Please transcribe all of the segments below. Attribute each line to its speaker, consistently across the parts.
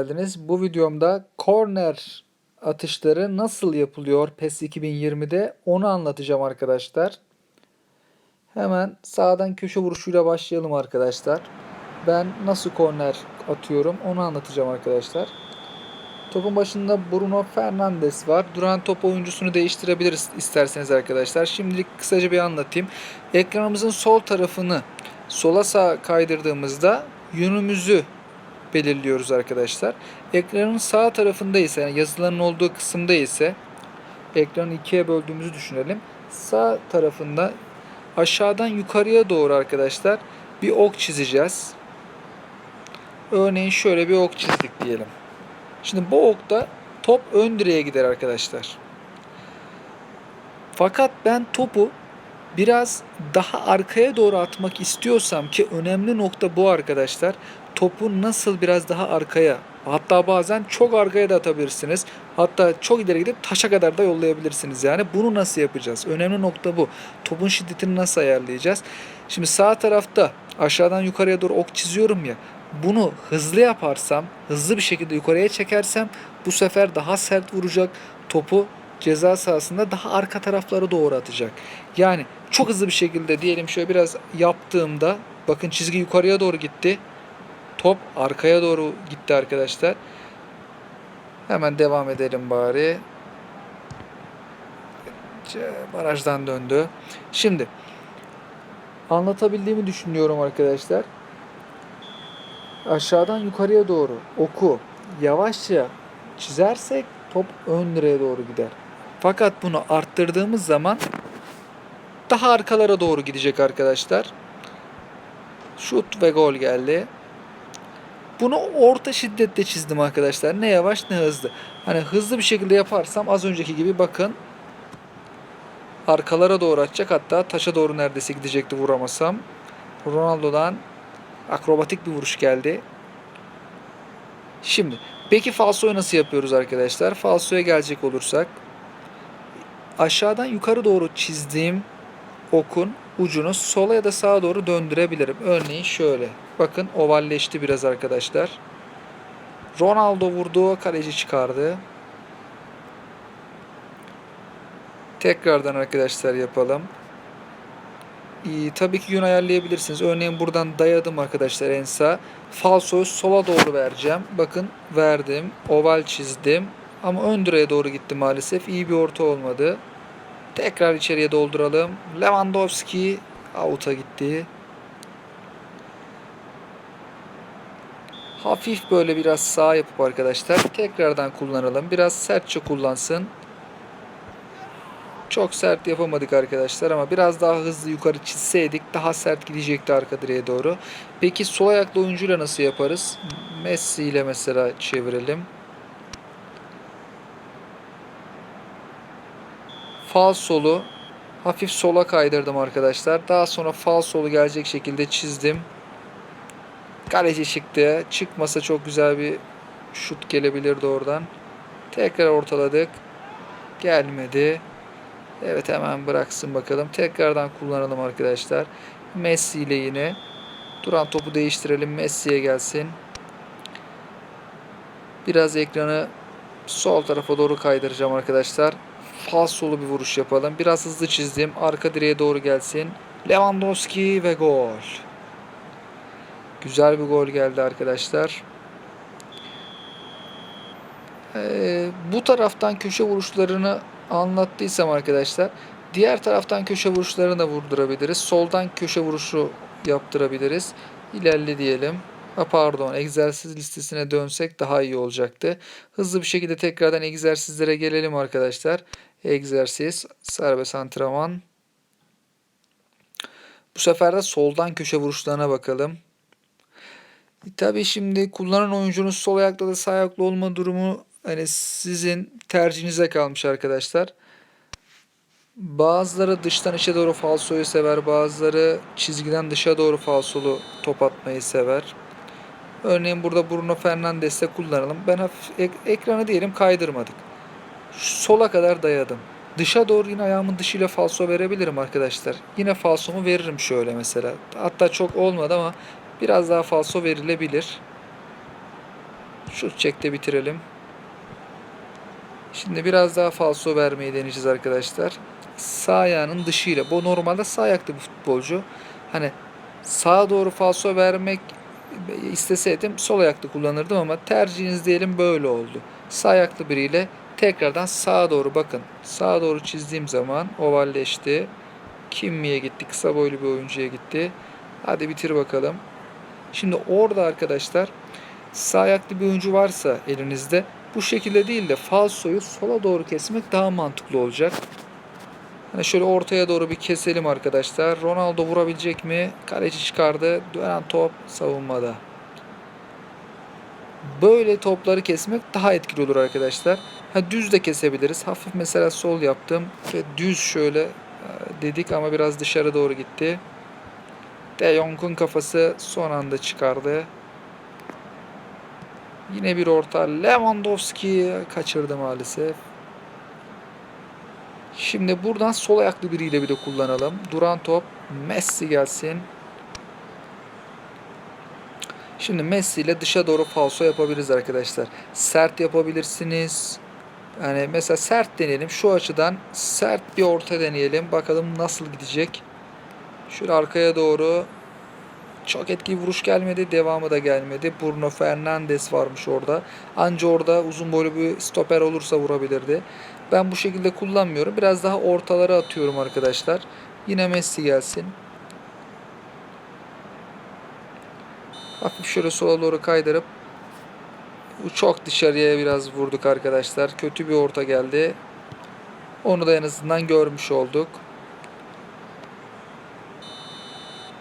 Speaker 1: geldiniz. Bu videomda korner atışları nasıl yapılıyor PES 2020'de onu anlatacağım arkadaşlar. Hemen sağdan köşe vuruşuyla başlayalım arkadaşlar. Ben nasıl korner atıyorum onu anlatacağım arkadaşlar. Topun başında Bruno Fernandes var. Duran top oyuncusunu değiştirebiliriz isterseniz arkadaşlar. Şimdilik kısaca bir anlatayım. Ekranımızın sol tarafını sola sağ kaydırdığımızda yönümüzü belirliyoruz arkadaşlar. Ekranın sağ tarafında ise yani yazıların olduğu kısımda ise ekranı ikiye böldüğümüzü düşünelim. Sağ tarafında aşağıdan yukarıya doğru arkadaşlar bir ok çizeceğiz. Örneğin şöyle bir ok çizdik diyelim. Şimdi bu okta top ön direğe gider arkadaşlar. Fakat ben topu biraz daha arkaya doğru atmak istiyorsam ki önemli nokta bu arkadaşlar. Topu nasıl biraz daha arkaya hatta bazen çok arkaya da atabilirsiniz. Hatta çok ileri gidip taşa kadar da yollayabilirsiniz. Yani bunu nasıl yapacağız? Önemli nokta bu. Topun şiddetini nasıl ayarlayacağız? Şimdi sağ tarafta aşağıdan yukarıya doğru ok çiziyorum ya. Bunu hızlı yaparsam, hızlı bir şekilde yukarıya çekersem bu sefer daha sert vuracak. Topu ceza sahasında daha arka taraflara doğru atacak. Yani çok hızlı bir şekilde diyelim şöyle biraz yaptığımda bakın çizgi yukarıya doğru gitti. Top arkaya doğru gitti arkadaşlar. Hemen devam edelim bari. Barajdan döndü. Şimdi anlatabildiğimi düşünüyorum arkadaşlar. Aşağıdan yukarıya doğru oku yavaşça çizersek top ön direğe doğru gider. Fakat bunu arttırdığımız zaman daha arkalara doğru gidecek arkadaşlar. Şut ve gol geldi. Bunu orta şiddette çizdim arkadaşlar. Ne yavaş ne hızlı. Hani hızlı bir şekilde yaparsam az önceki gibi bakın. Arkalara doğru atacak. Hatta taşa doğru neredeyse gidecekti vuramasam. Ronaldo'dan akrobatik bir vuruş geldi. Şimdi peki falsoyu nasıl yapıyoruz arkadaşlar? Falsoya gelecek olursak aşağıdan yukarı doğru çizdiğim okun ucunu sola ya da sağa doğru döndürebilirim. Örneğin şöyle. Bakın ovalleşti biraz arkadaşlar. Ronaldo vurdu, kaleci çıkardı. Tekrardan arkadaşlar yapalım. Ee, tabii ki yön ayarlayabilirsiniz. Örneğin buradan dayadım arkadaşlar en sağ. Falsoyu sola doğru vereceğim. Bakın verdim. Oval çizdim. Ama ön doğru gitti maalesef. İyi bir orta olmadı. Tekrar içeriye dolduralım. Lewandowski out'a gitti. Hafif böyle biraz sağ yapıp arkadaşlar tekrardan kullanalım. Biraz sertçe kullansın. Çok sert yapamadık arkadaşlar ama biraz daha hızlı yukarı çizseydik daha sert gidecekti arka direğe doğru. Peki sol ayaklı oyuncuyla nasıl yaparız? Messi ile mesela çevirelim. Fal solu hafif sola kaydırdım arkadaşlar. Daha sonra fal solu gelecek şekilde çizdim. Kaleci çıktı. Çıkmasa çok güzel bir şut gelebilirdi oradan. Tekrar ortaladık. Gelmedi. Evet hemen bıraksın bakalım. Tekrardan kullanalım arkadaşlar. Messi ile yine. Duran topu değiştirelim. Messi'ye gelsin. Biraz ekranı sol tarafa doğru kaydıracağım arkadaşlar. Falsolu bir vuruş yapalım. Biraz hızlı çizdim. Arka direğe doğru gelsin. Lewandowski ve gol. Güzel bir gol geldi arkadaşlar. Ee, bu taraftan köşe vuruşlarını anlattıysam arkadaşlar diğer taraftan köşe vuruşlarını da vurdurabiliriz. Soldan köşe vuruşu yaptırabiliriz. İlerle diyelim. Pardon egzersiz listesine dönsek daha iyi olacaktı. Hızlı bir şekilde tekrardan egzersizlere gelelim arkadaşlar. Egzersiz, serbest antrenman. Bu sefer de soldan köşe vuruşlarına bakalım. E, Tabii şimdi kullanan oyuncunun sol ayakta da sağ ayaklı olma durumu hani sizin tercihinize kalmış arkadaşlar. Bazıları dıştan içe doğru falsoyu sever, bazıları çizgiden dışa doğru falsolu top atmayı sever. Örneğin burada Bruno Fernandes'te kullanalım. Ben hafif ek- ekranı diyelim kaydırmadık. Sola kadar dayadım. Dışa doğru yine ayağımın dışıyla falso verebilirim arkadaşlar. Yine falsomu veririm şöyle mesela. Hatta çok olmadı ama biraz daha falso verilebilir. Şut çekte bitirelim. Şimdi biraz daha falso vermeyi deneyeceğiz arkadaşlar. Sağ ayağının dışıyla. Bu normalde sağ ayaklı bir futbolcu. Hani sağa doğru falso vermek isteseydim sol ayaklı kullanırdım ama tercihiniz diyelim böyle oldu. Sağ ayaklı biriyle tekrardan sağa doğru bakın. Sağa doğru çizdiğim zaman ovalleşti. Kimmiye gitti. Kısa boylu bir oyuncuya gitti. Hadi bitir bakalım. Şimdi orada arkadaşlar sağ ayaklı bir oyuncu varsa elinizde bu şekilde değil de falsoyu sola doğru kesmek daha mantıklı olacak. Hani şöyle ortaya doğru bir keselim arkadaşlar. Ronaldo vurabilecek mi? Kaleci çıkardı. Dönen top savunmada. Böyle topları kesmek daha etkili olur arkadaşlar. Ha düz de kesebiliriz. Hafif mesela sol yaptım ve düz şöyle e, dedik ama biraz dışarı doğru gitti. De Jong'un kafası son anda çıkardı. Yine bir orta. Lewandowski kaçırdı maalesef. Şimdi buradan sol ayaklı biriyle bir de kullanalım. Duran top. Messi gelsin. Şimdi Messi ile dışa doğru falso yapabiliriz arkadaşlar. Sert yapabilirsiniz. Yani mesela sert deneyelim. Şu açıdan sert bir orta deneyelim. Bakalım nasıl gidecek. Şöyle arkaya doğru çok etkili vuruş gelmedi. Devamı da gelmedi. Bruno Fernandes varmış orada. Anca orada uzun boylu bir stoper olursa vurabilirdi. Ben bu şekilde kullanmıyorum. Biraz daha ortalara atıyorum arkadaşlar. Yine Messi gelsin. Hafif şöyle sola doğru kaydırıp bu çok dışarıya biraz vurduk arkadaşlar. Kötü bir orta geldi. Onu da en azından görmüş olduk.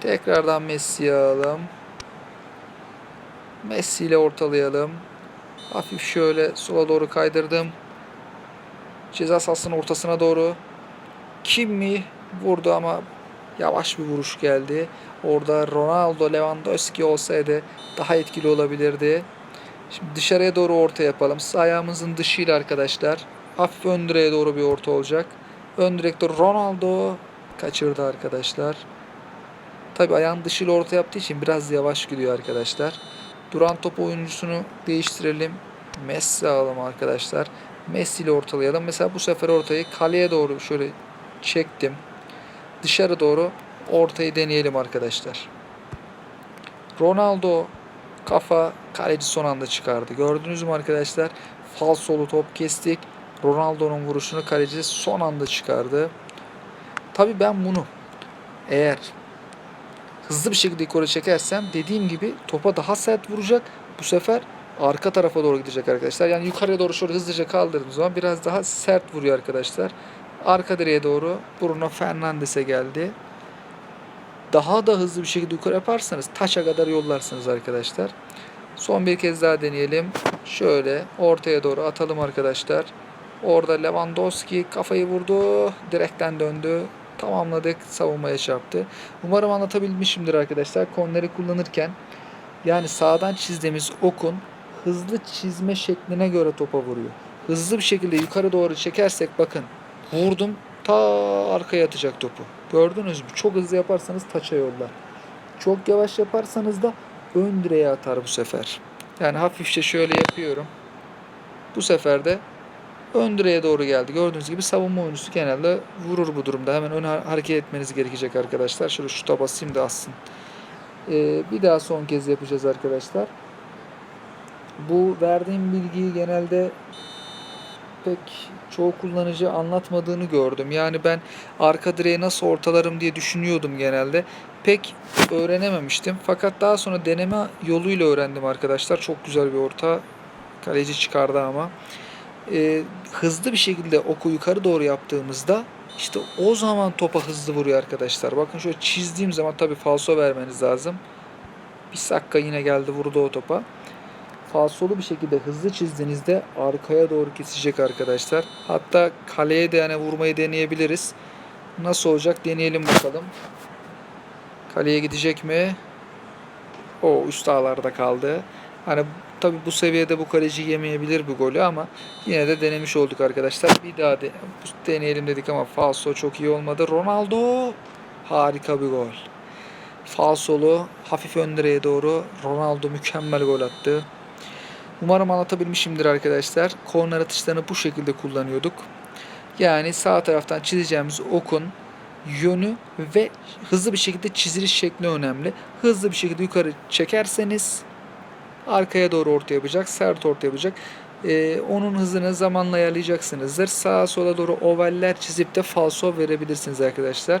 Speaker 1: Tekrardan Messi'yi alalım. Messi ile ortalayalım. Hafif şöyle sola doğru kaydırdım. Ceza sahasının ortasına doğru. Kim mi vurdu ama yavaş bir vuruş geldi. Orada Ronaldo Lewandowski olsaydı daha etkili olabilirdi. Şimdi dışarıya doğru orta yapalım. Sağ ayağımızın dışıyla arkadaşlar. Hafif ön direğe doğru bir orta olacak. Ön direkte Ronaldo kaçırdı arkadaşlar. Tabi ayağın dışıyla orta yaptığı için biraz yavaş gidiyor arkadaşlar. Duran top oyuncusunu değiştirelim. Messi alalım arkadaşlar. Messi ile ortalayalım. Mesela bu sefer ortayı kaleye doğru şöyle çektim. Dışarı doğru ortayı deneyelim arkadaşlar. Ronaldo kafa kaleci son anda çıkardı. Gördünüz mü arkadaşlar? Falsolu top kestik. Ronaldo'nun vuruşunu kaleci son anda çıkardı. Tabi ben bunu eğer hızlı bir şekilde yukarı çekersem dediğim gibi topa daha sert vuracak. Bu sefer arka tarafa doğru gidecek arkadaşlar. Yani yukarıya doğru şöyle hızlıca kaldırdığım zaman biraz daha sert vuruyor arkadaşlar. Arka direğe doğru Bruno Fernandes'e geldi. Daha da hızlı bir şekilde yukarı yaparsanız taşa kadar yollarsınız arkadaşlar. Son bir kez daha deneyelim. Şöyle ortaya doğru atalım arkadaşlar. Orada Lewandowski kafayı vurdu. Direkten döndü. Tamamladık. Savunmaya çarptı. Umarım anlatabilmişimdir arkadaşlar. Korneri kullanırken yani sağdan çizdiğimiz okun hızlı çizme şekline göre topa vuruyor. Hızlı bir şekilde yukarı doğru çekersek bakın vurdum ta arkaya atacak topu. Gördünüz mü? Çok hızlı yaparsanız taça yollar. Çok yavaş yaparsanız da ön direğe atar bu sefer. Yani hafifçe şöyle yapıyorum. Bu sefer de ön direğe doğru geldi. Gördüğünüz gibi savunma oyuncusu genelde vurur bu durumda. Hemen ön hareket etmeniz gerekecek arkadaşlar. Şöyle şuta basayım da assın. Ee, bir daha son kez yapacağız arkadaşlar. Bu verdiğim bilgiyi genelde pek çoğu kullanıcı anlatmadığını gördüm. Yani ben arka direği nasıl ortalarım diye düşünüyordum genelde. Pek öğrenememiştim. Fakat daha sonra deneme yoluyla öğrendim arkadaşlar. Çok güzel bir orta. Kaleci çıkardı ama. Ee, hızlı bir şekilde oku yukarı doğru yaptığımızda işte o zaman topa hızlı vuruyor arkadaşlar. Bakın şöyle çizdiğim zaman tabii falso vermeniz lazım. Bir sakka yine geldi vurdu o topa. Falsolu bir şekilde hızlı çizdiğinizde arkaya doğru kesecek arkadaşlar. Hatta kaleye de yani vurmayı deneyebiliriz. Nasıl olacak deneyelim bakalım. Kaleye gidecek mi? O üst ağlarda kaldı. Hani tabi bu seviyede bu kaleci yemeyebilir bu golü ama yine de denemiş olduk arkadaşlar. Bir daha de, deneyelim dedik ama falso çok iyi olmadı. Ronaldo harika bir gol. Falsolu hafif ön direğe doğru Ronaldo mükemmel gol attı. Umarım anlatabilmişimdir arkadaşlar. Korner atışlarını bu şekilde kullanıyorduk. Yani sağ taraftan çizeceğimiz okun yönü ve hızlı bir şekilde çiziliş şekli önemli. Hızlı bir şekilde yukarı çekerseniz arkaya doğru orta yapacak, sert orta yapacak. Ee, onun hızını zamanla ayarlayacaksınızdır. Sağa sola doğru ovaller çizip de falso verebilirsiniz arkadaşlar.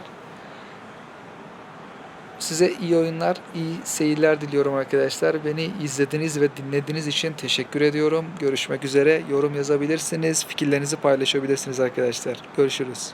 Speaker 1: Size iyi oyunlar, iyi seyirler diliyorum arkadaşlar. Beni izlediğiniz ve dinlediğiniz için teşekkür ediyorum. Görüşmek üzere. Yorum yazabilirsiniz, fikirlerinizi paylaşabilirsiniz arkadaşlar. Görüşürüz.